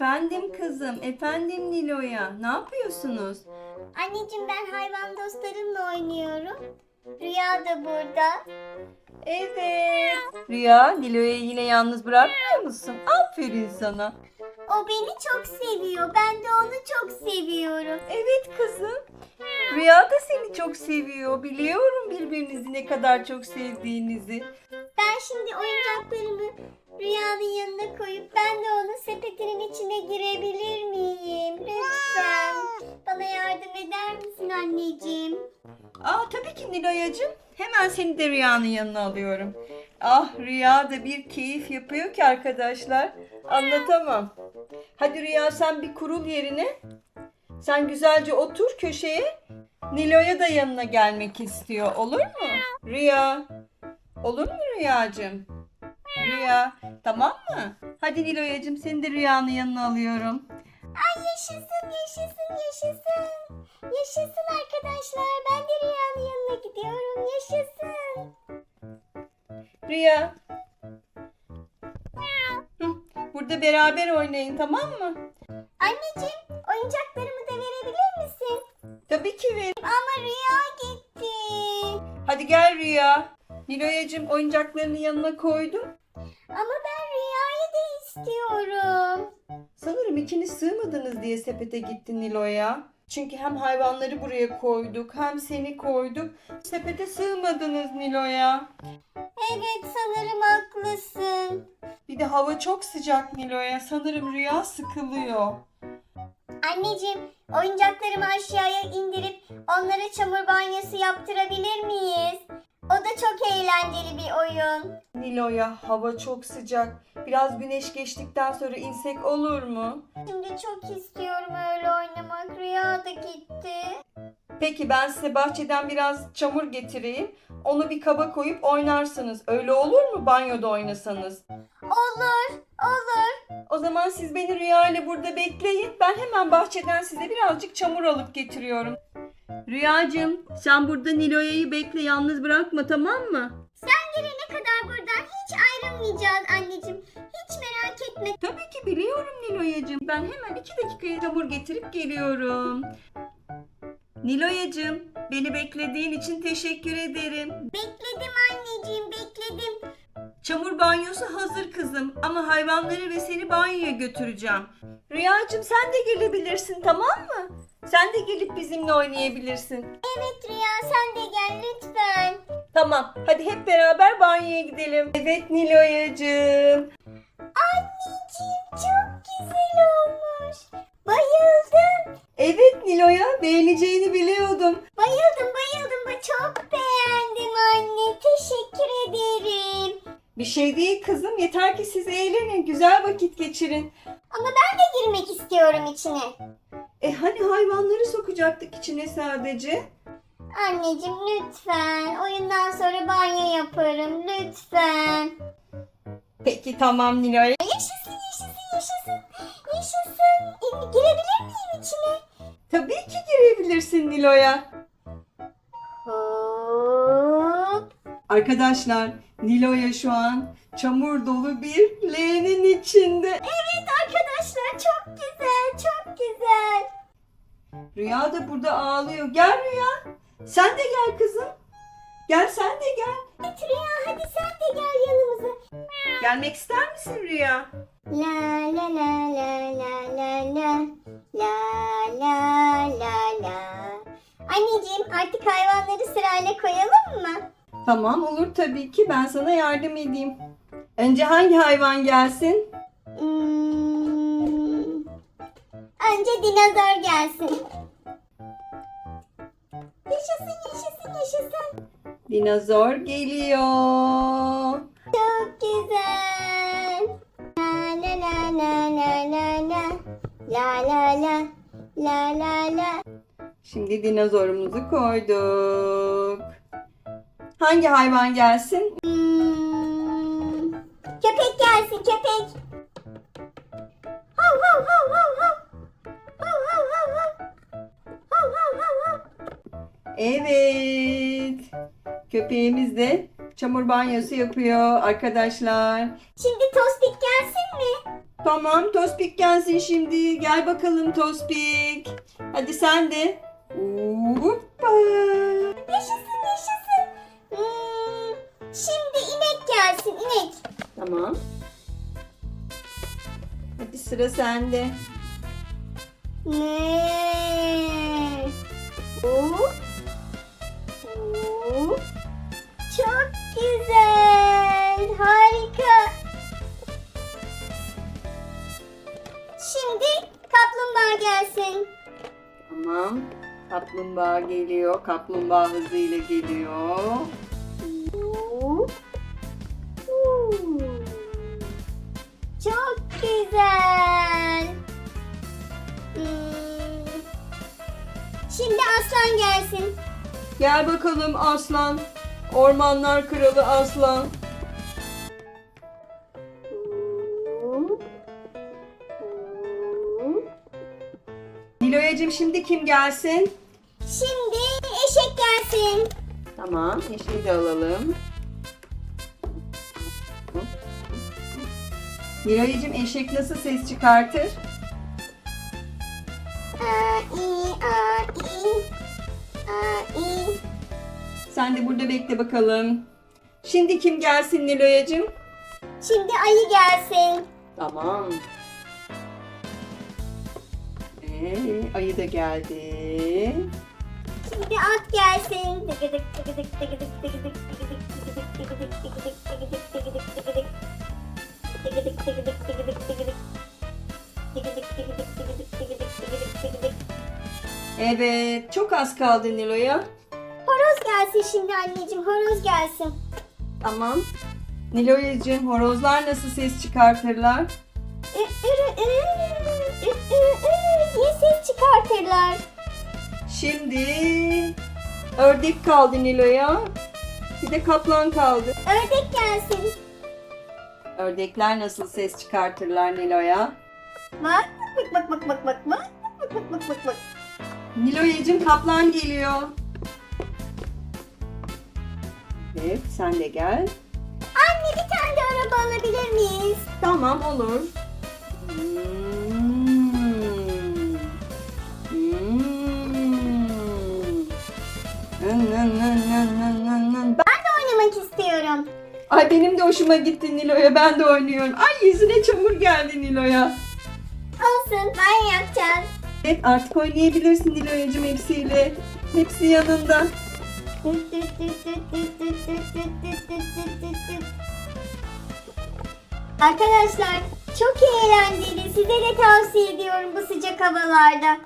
Efendim kızım, efendim Nilo'ya. Ne yapıyorsunuz? Anneciğim ben hayvan dostlarımla oynuyorum. Rüya da burada. Evet. Rüya, Nilo'yu yine yalnız bırakmıyor musun? Aferin sana. O beni çok seviyor. Ben de onu çok seviyorum. Evet kızım. Rüya da seni çok seviyor. Biliyorum birbirinizi ne kadar çok sevdiğinizi. Ben şimdi oyuncaklarımı Rüya'nın yanına koyup ben de onun sepetinin içine girebilir miyim? Lütfen. Bana yardım eder misin anneciğim? Aa tabii ki Nilo'yacığım. Hemen seni de Rüya'nın yanına alıyorum. Ah Rüya da bir keyif yapıyor ki arkadaşlar. Anlatamam. Hadi Rüya sen bir kurul yerine. Sen güzelce otur köşeye. Nilo'ya da yanına gelmek istiyor. Olur mu? Rüya. Olur mu Rüyacığım? Rüya. Tamam mı? Hadi Nilo'yacığım seni de Rüya'nın yanına alıyorum. Ay yaşasın yaşasın yaşasın. Yaşasın arkadaşlar. Ben de Rüya'nın yanına gidiyorum. Yaşasın. Rüya. Hı, Burada beraber oynayın tamam mı? Anneciğim oyuncaklarımı da verebilir misin? Tabii ki ver. Ama Rüya gitti. Hadi gel Rüya. Nilo'yacığım oyuncaklarını yanına koydum. İstiyorum. Sanırım ikiniz sığmadınız diye sepete gitti Nilo'ya. Çünkü hem hayvanları buraya koyduk hem seni koyduk. Sepete sığmadınız Nilo'ya. Evet sanırım haklısın. Bir de hava çok sıcak Nilo'ya. Sanırım Rüya sıkılıyor. Anneciğim oyuncaklarımı aşağıya indirip onlara çamur banyosu yaptırabilir miyiz? O da çok eğlenceli bir oyun. Nilo'ya hava çok sıcak. Biraz güneş geçtikten sonra insek olur mu? Şimdi çok istiyorum öyle oynamak. Rüya da gitti. Peki ben size bahçeden biraz çamur getireyim. Onu bir kaba koyup oynarsınız. Öyle olur mu banyoda oynasanız? Olur, olur. O zaman siz beni Rüya ile burada bekleyin. Ben hemen bahçeden size birazcık çamur alıp getiriyorum. Rüyacığım sen burada Nilo'ya'yı bekle yalnız bırakma tamam mı? Sen gelene kadar buradan hiç ayrılmayacağız anneciğim. Hiç merak etme. Tabii ki biliyorum Nilo'yacığım. Ben hemen iki dakikaya çamur getirip geliyorum. Nilo'yacığım beni beklediğin için teşekkür ederim. Bekledim anneciğim, bekledim. Çamur banyosu hazır kızım ama hayvanları ve seni banyoya götüreceğim. Rüyacığım sen de gelebilirsin tamam mı? Sen de gelip bizimle oynayabilirsin. Evet Rüya sen de gel lütfen. Tamam hadi hep beraber banyoya gidelim. Evet Nilo'yacığım. Anneciğim çok güzel olmuş. Bayıldım. Evet Nilo'ya beğeneceğini biliyordum. Bayıldım bayıldım. Ba- Çok beğendim anne. Teşekkür ederim. Bir şey değil kızım yeter ki siz eğlenin güzel vakit geçirin. Ama ben de girmek istiyorum içine. E hani hayvanları sokacaktık içine sadece. Anneciğim lütfen. Oyundan sonra banyo yaparım. Lütfen. Peki tamam Nilo'ya. Yaşasın yaşasın yaşasın. Yaşasın. E, girebilir miyim içine? Tabii ki girebilirsin Nilo'ya. Hop. Arkadaşlar Nilo'ya şu an çamur dolu bir leğenin içinde. Evet Rüya da burada ağlıyor. Gel Rüya. Sen de gel kızım. Gel sen de gel. Evet Rüya hadi sen de gel yanımıza. Gelmek ister misin Rüya? La la la la la la la la la la la. Anneciğim artık hayvanları sırayla koyalım mı? Tamam olur tabii ki ben sana yardım edeyim. Önce hangi hayvan gelsin? Hmm. Önce dinozor gelsin. Dinozor geliyor. Çok güzel. La la la la la la la. La la la. La la la. Şimdi dinozorumuzu koyduk. Hangi hayvan gelsin? Hmm. Köpek gelsin köpek. Hav hav hav hav hav. Hav hav hav hav. Hav hav hav hav. Evet. Köpeğimiz de çamur banyosu yapıyor arkadaşlar. Şimdi Tospik gelsin mi? Tamam Tospik gelsin şimdi. Gel bakalım Tospik. Hadi sen de. Hoppa. Yaşasın yaşasın. Hmm, şimdi inek gelsin inek. Tamam. Hadi sıra sende. Ne? Hop. Hop. Çok güzel. Harika. Şimdi kaplumbağa gelsin. Tamam. Kaplumbağa geliyor. Kaplumbağa hızıyla geliyor. Çok güzel. Hmm. Şimdi aslan gelsin. Gel bakalım aslan. Ormanlar kralı aslan. Niloyacığım şimdi kim gelsin? Şimdi eşek gelsin. Tamam. Eşeği de alalım. Niloyacığım eşek nasıl ses çıkartır? sen de burada bekle bakalım. Şimdi kim gelsin Niloyacığım? Şimdi ayı gelsin. Tamam. Ee, ayı da geldi. Şimdi at gelsin. Evet, çok az kaldı Nilo'ya. Horoz gelsin şimdi anneciğim. Horoz gelsin. Tamam. Nilo'yacığım, horozlar nasıl ses çıkartırlar? Ü, ürü, ürü, diye ses çıkartırlar. Şimdi ördek kaldı Nilo'ya. Bir de kaplan kaldı. Ördek gelsin. Ördekler nasıl ses çıkartırlar Nilo'ya? Bak bak bak bak bak bak bak bak bak bak bak. Nilo'yacığım kaplan geliyor. Evet, sen de gel. Anne bir tane de araba alabilir miyiz? Tamam olur. Hmm. Hmm. Nın nın nın nın nın nın nın. Ben de oynamak istiyorum. Ay benim de hoşuma gitti Nilo'ya. Ben de oynuyorum. Ay yüzüne çamur geldi Nilo'ya. Olsun ben yapacağız. Evet artık oynayabilirsin Nilo'yacığım hepsiyle. Hepsi yanında. Arkadaşlar çok eğlenceli. Size de tavsiye ediyorum bu sıcak havalarda.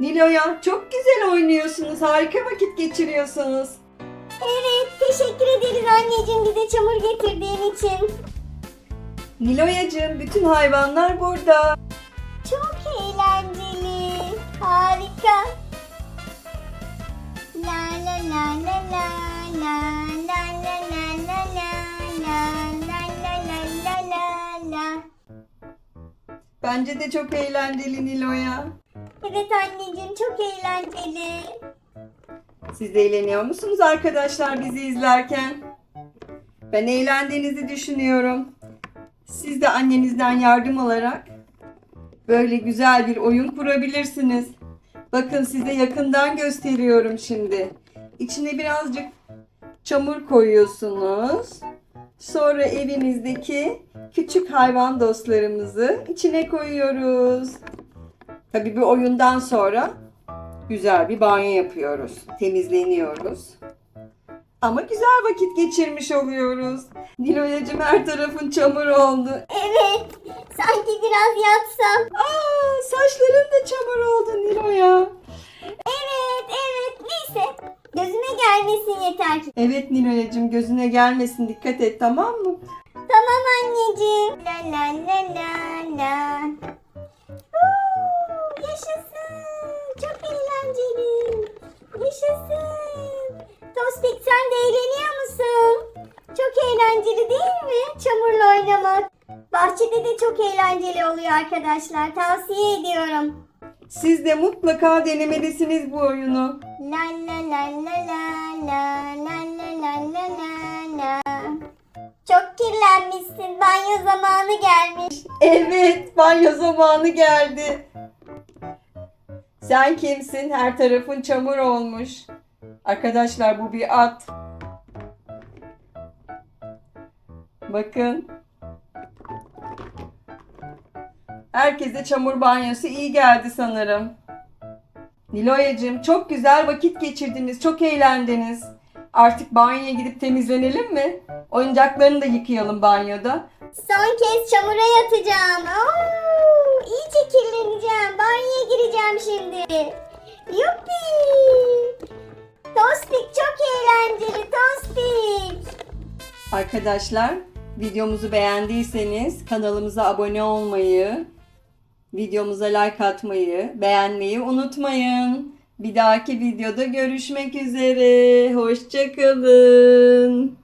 Nilo'ya çok güzel oynuyorsunuz. Harika vakit geçiriyorsunuz. Evet teşekkür ederiz anneciğim bize çamur getirdiğin için. Nilo'yacığım bütün hayvanlar burada. Çok eğlenceli. Harika. Bence de çok eğlenceli Nilo'ya. Evet anneciğim çok eğlenceli. Siz de eğleniyor musunuz arkadaşlar bizi izlerken? Ben eğlendiğinizi düşünüyorum. Siz de annenizden yardım alarak böyle güzel bir oyun kurabilirsiniz. Bakın size yakından gösteriyorum şimdi. İçine birazcık çamur koyuyorsunuz. Sonra evinizdeki küçük hayvan dostlarımızı içine koyuyoruz. Tabii bu oyundan sonra güzel bir banyo yapıyoruz. Temizleniyoruz. Ama güzel vakit geçirmiş oluyoruz. Niloyacım her tarafın çamur oldu. Evet sanki biraz yatsam. Aa, saçların da çamur oldu Niloya. Evet neyse. Gözüme gelmesin yeter ki. Evet Niloyacım gözüne gelmesin dikkat et tamam mı? Tamam anneciğim. La la la la la. Yaşasın. Çok eğlenceli. Yaşasın. Tospik sen de eğleniyor musun? Çok eğlenceli değil mi? Çamurla oynamak. Bahçede de çok eğlenceli oluyor arkadaşlar. Tavsiye ediyorum. Siz de mutlaka denemelisiniz bu oyunu. La la la la la la la la la la la la. Çok kirlenmişsin. Banyo zamanı gelmiş. Evet, banyo zamanı geldi. Sen kimsin? Her tarafın çamur olmuş. Arkadaşlar bu bir at. Bakın. Herkese çamur banyosu iyi geldi sanırım. Niloyacığım çok güzel vakit geçirdiniz, çok eğlendiniz. Artık banyoya gidip temizlenelim mi? Oyuncaklarını da yıkayalım banyoda. Son kez çamura yatacağım. Oo, iyice kirleneceğim. Banyoya gireceğim şimdi. Yuppi. Tospik çok eğlenceli. Tospik. Arkadaşlar videomuzu beğendiyseniz kanalımıza abone olmayı, videomuza like atmayı, beğenmeyi unutmayın. Bir dahaki videoda görüşmek üzere. Hoşçakalın.